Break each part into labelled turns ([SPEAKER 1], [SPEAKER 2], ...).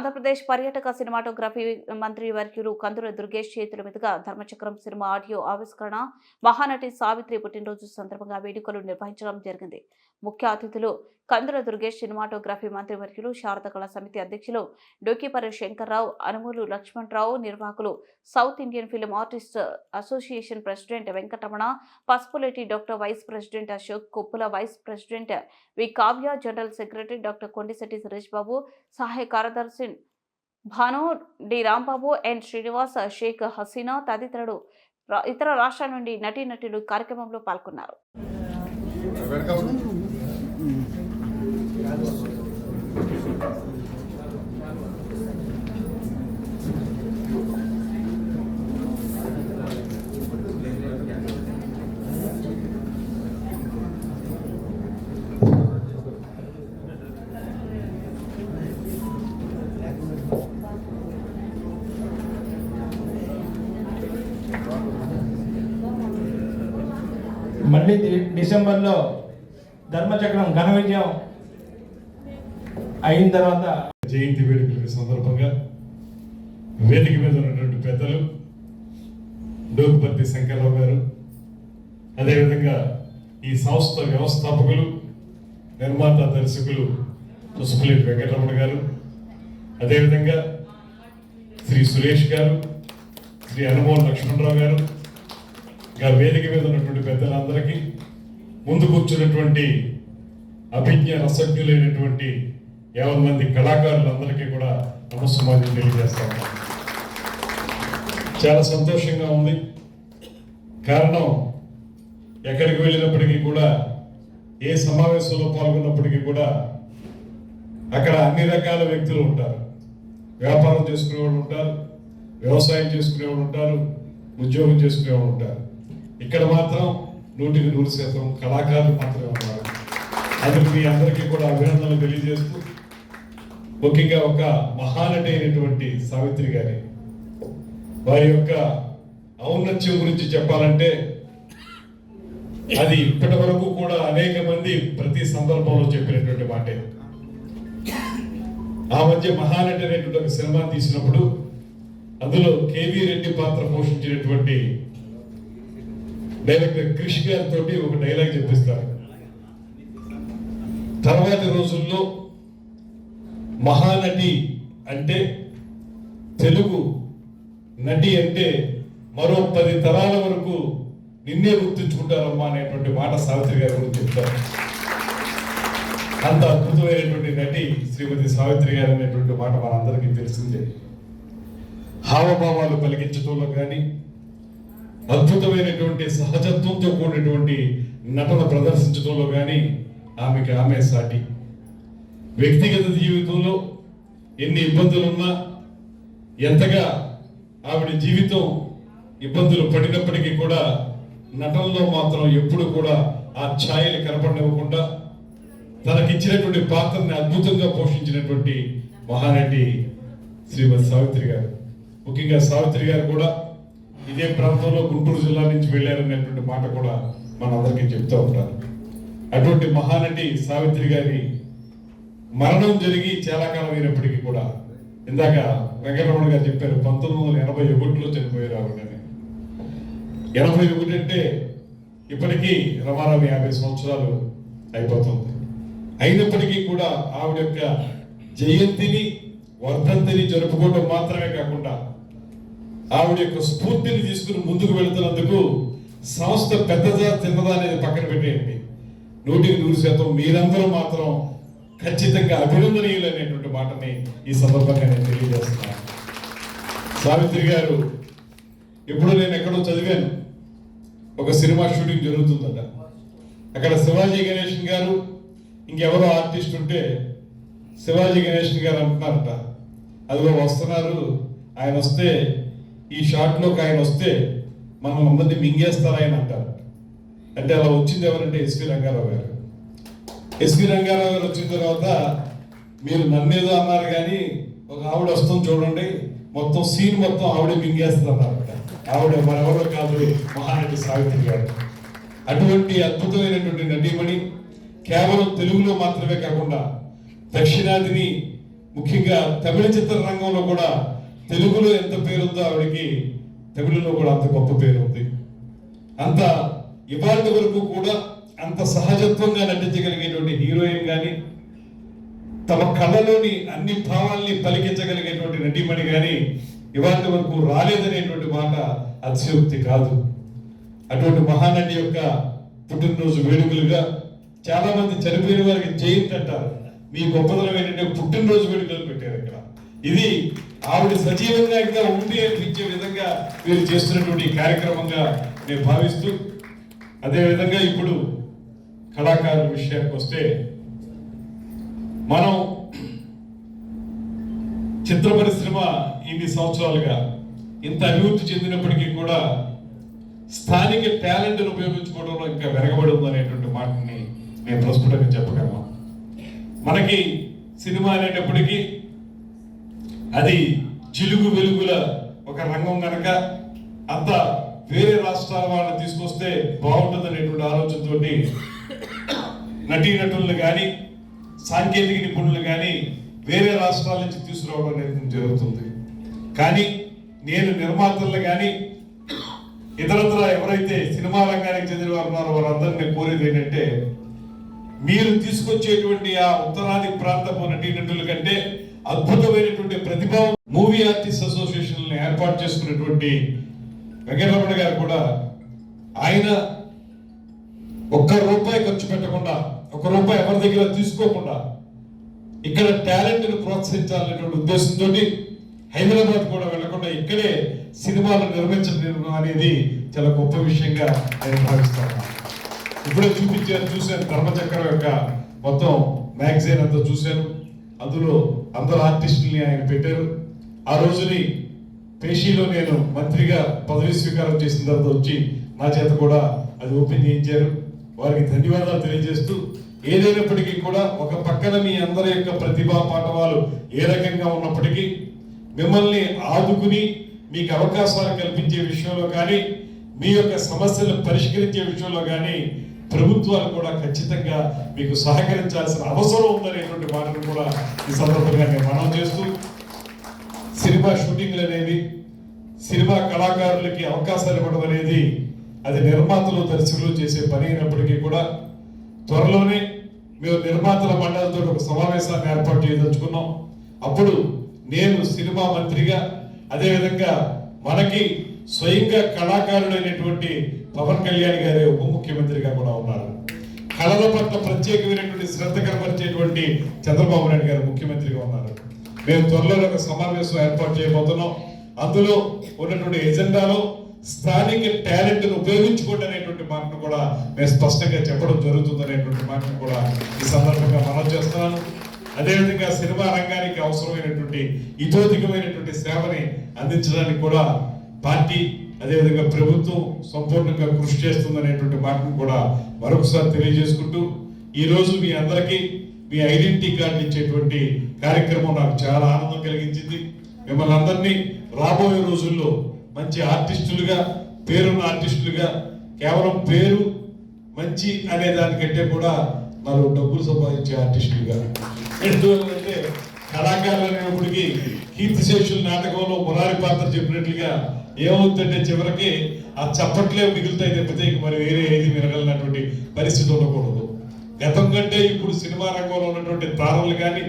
[SPEAKER 1] ఆంధ్రప్రదేశ్ పర్యాటక సినిమాటోగ్రఫీ మంత్రి వర్యులు కందుల దుర్గేష్ చేతుల మీదుగా ధర్మచక్రం సినిమా ఆడియో ఆవిష్కరణ మహానటి సావిత్రి పుట్టినరోజు సందర్భంగా వేడుకలు నిర్వహించడం జరిగింది. ముఖ్య అతిథులు కందుల దుర్గేష్ సినిమాటోగ్రఫీ మంత్రి వర్యులు శారద కళా సమితి అధ్యక్షులు డొక్కిపర్రి శంకర్రావు అనుమూలు లక్ష్మణరావు నిర్వాహకులు south Indian film artist association president Venkataramana Pasupuleti doctor vice president Ashok Koppula vice president V Kavya general secretary doctor Kondisetti Suresh Babu సహాయ కార్యదర్శి భాను డి రాంబాబు ఎన్ శ్రీనివాస్ షేక్ హసీనా తదితరుడు ఇతర రాష్ట్రాల నుండి నటీనటులు కార్యక్రమంలో పాల్గొన్నారు.
[SPEAKER 2] మళ్ళీ డిసెంబర్లో ధర్మచక్రం ఘన విజయం అయిన తర్వాత
[SPEAKER 3] జయంతి వేడుకల సందర్భంగా వేదిక మీద ఉన్నటువంటి పెద్దలు డోకుపర్తి శంకర్రావు గారు అదేవిధంగా ఈ సంస్థ వ్యవస్థాపకులు నిర్మాత దర్శకులు పుష్పలేటి వెంకటరమణ గారు అదేవిధంగా శ్రీ సురేష్ గారు శ్రీ హనుమోహన్ లక్ష్మణరావు గారు ఇంకా వేదిక మీద ఉన్నటువంటి పెద్దలందరికీ ముందు కూర్చున్నటువంటి అభిజ్ఞ రసజ్ఞులైనటువంటి యాభై మంది కళాకారులందరికీ కూడా నమస్సుమాన్ని తెలియజేస్తాను చాలా సంతోషంగా ఉంది. కారణం ఎక్కడికి వెళ్ళినప్పటికీ కూడా ఏ సమావేశంలో పాల్గొన్నప్పటికీ కూడా అక్కడ అన్ని రకాల వ్యక్తులు ఉంటారు. వ్యాపారం చేసుకునే వాళ్ళు ఉంటారు వ్యవసాయం చేసుకునే వాళ్ళు ఉంటారు ఉద్యోగం చేసుకునే వాళ్ళు ఉంటారు. ఇక్కడ మాత్రం నూటికి నూరు శాతం కళాకారులు మాత్రమే ఉన్నారు. అందుకు మీ అందరికీ కూడా అభినందనలు తెలియజేస్తూ ముఖ్యంగా ఒక మహానటి అయినటువంటి సావిత్రి గారి వారి యొక్క ఔన్నత్యం గురించి చెప్పాలంటే అది ఇప్పటి వరకు కూడా అనేక మంది ప్రతి సందర్భంలో చెప్పినటువంటి మాటే. ఆ మధ్య మహానటి అనేటువంటి ఒక సినిమా తీసినప్పుడు అందులో కేవీ రెడ్డి పాత్ర పోషించినటువంటి డైరెక్టర్ క్రిష్ గారితో ఒక డైలాగ్ చెప్పిస్తారు. తర్వాతి రోజుల్లో మహానటి అంటే తెలుగు నటి అంటే మరో పది తరాల వరకు నిన్నే గుర్తుంచుకుంటారమ్మా అనేటువంటి మాట సావిత్రి గారి గురించి చెప్తారు. అంత అద్భుతమైనటువంటి నటి శ్రీమతి సావిత్రి గారు అనేటువంటి మాట మనందరికీ తెలిసిందే. హావభావాలు కలిగించడంలో కానీ అద్భుతమైనటువంటి సహజత్వంతో కూడినటువంటి నటన ప్రదర్శించడంలో కానీ ఆమెకి ఆమె సాటి. వ్యక్తిగత జీవితంలో ఎన్ని ఇబ్బందులున్నా ఎంతగా ఆవిడ జీవితం ఇబ్బందులు పడినప్పటికీ కూడా నటనలో మాత్రం ఎప్పుడు కూడా ఆ ఛాయలు కనపడనివ్వకుండా తనకిచ్చినటువంటి పాత్రని అద్భుతంగా పోషించినటువంటి మహానటి శ్రీమతి సావిత్రి గారు. ముఖ్యంగా సావిత్రి గారు కూడా ఇదే ప్రాంతంలో గుంటూరు జిల్లా నుంచి వెళ్ళారనేటువంటి మాట కూడా మనందరికీ చెప్తూ ఉంటారు. అటువంటి మహానటి సావిత్రి గారి మరణం జరిగి చాలా కాలం అయినప్పటికీ కూడా ఇందాక వెంకటరమణ గారు చెప్పారు పంతొమ్మిది వందల ఎనభై ఒకటిలో చనిపోయారు ఆవిడని. ఎనభై ఒకటి అంటే ఇప్పటికీ రమారావు యాభై సంవత్సరాలు అయిపోతుంది. అయినప్పటికీ కూడా ఆవిడ యొక్క జయంతిని వర్ధంతిని జరుపుకోవడం మాత్రమే కాకుండా ఆవిడ యొక్క స్ఫూర్తిని తీసుకుని ముందుకు వెళుతున్నందుకు సంస్థ పెద్దదా చిన్నదా అనేది పక్కన పెట్టేయండి. నూటికి నూరు శాతం మీరందరూ మాత్రం ఖచ్చితంగా అభినందనీయులు అనేటువంటి మాటని ఈ సందర్భంగా నేను తెలియజేస్తున్నాను. సావిత్రి గారు ఇప్పుడు నేను ఎక్కడో చదివాను. ఒక సినిమా షూటింగ్ జరుగుతుందట. అక్కడ శివాజీ గణేషన్ గారు ఇంకెవరో ఆర్టిస్ట్ ఉంటే శివాజీ గణేషన్ గారు అంటున్నారట. అదిగో వస్తున్నారు ఆయన వస్తే ఈ షాట్లోకి ఆయన వస్తే మనం అందరినీ మింగేస్తారు ఆయన అంటారు. అంటే అలా వచ్చింది ఎవరంటే ఎస్వి రంగారావు గారు. ఎస్వి రంగారావు గారు వచ్చిన తర్వాత మీరు నన్నేదో అన్నారు కానీ ఒక ఆవిడ వస్తుంది చూడండి మొత్తం సీన్ మొత్తం ఆవిడే మింగేస్తుంది ఆవిడ మరెవరో కాదు మహానటి సావిత్రి గారు. అటువంటి అద్భుతమైనటువంటి నటీమణి కేవలం తెలుగులో మాత్రమే కాకుండా దక్షిణాదిని ముఖ్యంగా తమిళ చిత్ర రంగంలో కూడా తెలుగులో ఎంత పేరుందో ఆవిడకి తమిళలో కూడా అంత గొప్ప పేరు ఉంది అంత ఇవాళ వరకు కూడా అంత సహజత్వంగా నటించగలిగేటువంటి హీరోయిన్ కానీ తమ కళ్ళలోని అన్ని భావాల్ని పలికించగలిగేటువంటి నటీమణి కానీ ఇవాళ వరకు రాలేదనేటువంటి మాట అతిశయోక్తి కాదు. అటువంటి మహానటి యొక్క పుట్టినరోజు వేడుకలుగా చాలా మంది చనిపోయిన వారికి జయంతి అంటారు. మీ గొప్పతనం ఏంటంటే పుట్టినరోజు వేడుకలు పెట్టారు ఇక్కడ. ఇది ఆవిడ సజీవంగా ఇంకా ఉంది అనిపించే విధంగా మీరు చేస్తున్నటువంటి కార్యక్రమంగా నేను భావిస్తూ అదే విధంగా ఇప్పుడు కళాకారుల విషయానికి వస్తే మనం చిత్ర పరిశ్రమ ఇన్ని సంవత్సరాలుగా ఇంత అభివృద్ధి చెందినప్పటికీ కూడా స్థానిక టాలెంట్ను ఉపయోగించుకోవడంలో ఇంకా వెనకబడి ఉందనేటువంటి మాటని నేను ప్రస్ఫుటంగా చెప్పగలను. మనకి సినిమా అనేటప్పటికీ అది జిలుగు వెలుగుల ఒక రంగం కనుక అంత వేరే రాష్ట్రాల వాళ్ళని తీసుకొస్తే బాగుంటుంది అనేటువంటి ఆలోచనతోటి నటీనటులను కానీ సాంకేతిక నిపుణులు కానీ వేరే రాష్ట్రాల నుంచి తీసుకురావడం అనేది జరుగుతుంది. కానీ నేను నిర్మాతలు కానీ ఇతరత్ర ఎవరైతే సినిమా రంగానికి చెందిన వారు ఉన్నారో వారందరినీ కోరేది ఏంటంటే మీరు తీసుకొచ్చేటువంటి ఆ ఉత్తరాది ప్రాంతపు నటీనటుల కంటే అద్భుతమైనటువంటి ప్రతిభ మూవీ ఆర్టిస్ట్ అసోసియేషన్ ఏర్పాటు చేసుకున్నటువంటి వెంకటరమణ గారు కూడా ఆయన ఒక్క రూపాయి ఖర్చు పెట్టకుండా ఒక రూపాయి ఎవరి దగ్గర తీసుకోకుండా ఇక్కడ టాలెంట్ను ప్రోత్సహించాలనేటువంటి ఉద్దేశంతో హైదరాబాద్ కూడా వెళ్ళకుండా ఇక్కడే సినిమాలు నిర్మించడం అనేది చాలా గొప్ప విషయంగా నేను భావిస్తాను ఇప్పుడే చూపించాను చూశాను ధర్మచక్రం యొక్క మొత్తం మ్యాగజైన్ అంతా చూశాను. అందులో అందరు ఆర్టిస్టుల్ని ఆయన పెట్టారు. ఆ రోజుని పేషీలో నేను మంత్రిగా పదవి స్వీకారం చేసిన తర్వాత వచ్చి నా చేత కూడా అది ఓపెన్ చేయించారు. వారికి ధన్యవాదాలు తెలియజేస్తూ ఏదైనప్పటికీ కూడా ఒక పక్కన మీ అందరి యొక్క ప్రతిభా పాఠవాలు ఏ రకంగా ఉన్నప్పటికీ మిమ్మల్ని ఆదుకుని మీకు అవకాశాలు కల్పించే విషయంలో కానీ మీ యొక్క సమస్యలు పరిష్కరించే విషయంలో కానీ ప్రభుత్వాలు కూడా ఖచ్చితంగా మీకు సహకరించాల్సిన అవసరం ఉందనేటువంటి మాటను కూడా ఈ సందర్భంగా నేను మనం చేస్తూ సినిమా షూటింగ్లు అనేవి సినిమా కళాకారులకి అవకాశాలు ఇవ్వడం అనేది అది నిర్మాతలు దర్శకులు చేసే పని అయినప్పటికీ కూడా త్వరలోనే మేము నిర్మాతల మండలితో ఒక సమావేశాన్ని ఏర్పాటు చేయదలుచుకున్నాం. అప్పుడు నేను సినిమా మంత్రిగా అదేవిధంగా మనకి స్వయంగా కళాకారుడైనటువంటి పవన్ కళ్యాణ్ గారే ఉప ముఖ్యమంత్రిగా కూడా ఉన్నారు. కళల పట్ల ప్రత్యేకమైనటువంటి శ్రద్ధ కనపరిచేటువంటి చంద్రబాబు నాయుడు గారు ముఖ్యమంత్రిగా ఉన్నారు. మేము త్వరలో ఒక సమావేశం ఏర్పాటు చేయబోతున్నాం. అందులో ఉన్నటువంటి ఎజెండాలో స్థానిక టాలెంట్ను ఉపయోగించుకోండి అనేటువంటి మాటను కూడా మేము స్పష్టంగా చెప్పడం జరుగుతుంది అనేటువంటి మాటను కూడా ఈ సందర్భంగా మనం చేస్తున్నాను. అదేవిధంగా సినిమా రంగానికి అవసరమైనటువంటి ఇతోధికమైనటువంటి సేవని అందించడానికి కూడా పార్టీ అదేవిధంగా ప్రభుత్వం సంపూర్ణంగా కృషి చేస్తుందనేటువంటి మాటను కూడా మరొకసారి తెలియజేసుకుంటూ ఈరోజు మీ అందరికీ మీ ఐడెంటిటీ కార్డు ఇచ్చేటువంటి కార్యక్రమం నాకు చాలా ఆనందం కలిగించింది. మిమ్మల్ని అందరినీ రాబోయే రోజుల్లో మంచి ఆర్టిస్టులుగా పేరున్న ఆర్టిస్టులుగా కేవలం పేరు మంచి అనే దానికంటే కూడా నాలుగు డబ్బులు సంపాదించే ఆర్టిస్టులుగా. ఎందుకంటే కళాకారులు అనేప్పటికీ కీర్తిశేషుల నాటకంలో మురారి పాత్ర చెప్పినట్లుగా ఏమవుతుందంటే చివరికి ఆ చప్పట్లే మిగులుతాయి తప్పితే ఇంక మరి వేరే ఏది మిరగలనటువంటి పరిస్థితి ఉండకూడదు. గతం కంటే ఇప్పుడు సినిమా రంగంలో ఉన్నటువంటి తారలు కానీ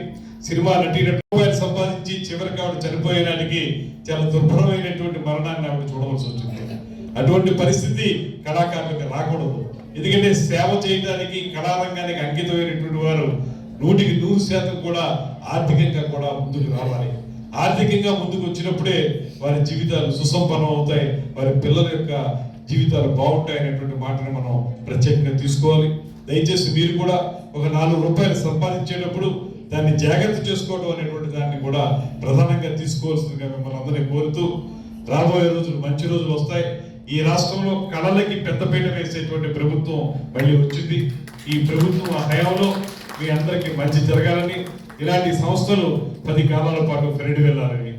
[SPEAKER 3] సినిమా నటి రూపాయలు సంపాదించి చివరికి ఆవిడ చనిపోయేనాటికి చాలా దుర్భరమైనటువంటి మరణాన్ని ఆవిడ చూడవలసి వచ్చింది. అటువంటి పరిస్థితి కళాకారులకు రాకూడదు. ఎందుకంటే సేవ చేయడానికి కళారంగానికి అంకితమైనటువంటి వారు నూటికి నూరు శాతం కూడా ఆర్థికంగా కూడా ముందుకు రావాలి. ఆర్థికంగా ముందుకు వచ్చినప్పుడే వారి జీవితాలు సుసంపన్నం అవుతాయి. వారి పిల్లల యొక్క జీవితాలు బాగుంటాయి అనేటువంటి మాటను మనం ప్రత్యేకంగా తీసుకోవాలి. దయచేసి మీరు కూడా ఒక నాలుగు రూపాయలు సంపాదించేటప్పుడు దాన్ని జాగ్రత్త చేసుకోవడం అనేటువంటి దాన్ని కూడా ప్రధానంగా తీసుకోవాల్సిందిగా మిమ్మల్ని అందరినీ కోరుతూ రాబోయే రోజులు మంచి రోజులు వస్తాయి. ఈ రాష్ట్రంలో కళలకి పెద్దపీట వేసేటువంటి ప్రభుత్వం మళ్ళీ వచ్చింది. ఈ ప్రభుత్వం ఆ హయాంలో మీ అందరికీ మంచి జరగాలని ఇలాంటి సంస్థలు పది కాలాల పాటు పెరడి వెళ్ళాలని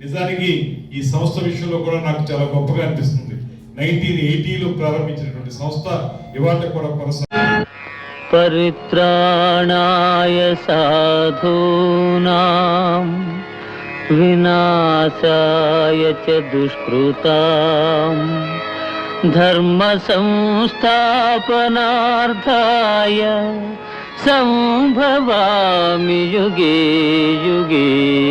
[SPEAKER 3] నిజానికి ఈ సంస్థ విషయంలో కూడా నాకు చాలా గొప్పగా అనిపిస్తుంది నైన్టీన్ ఎయిటీలో ప్రారంభించినటువంటి సంస్థ ఇవాళ కూడా కొనసాగి
[SPEAKER 4] परित्राणाय साधूनां विनाशाय च दुष्कृताम् धर्मसंस्थापनार्थाय
[SPEAKER 5] సంభవామి యుగే యుగే.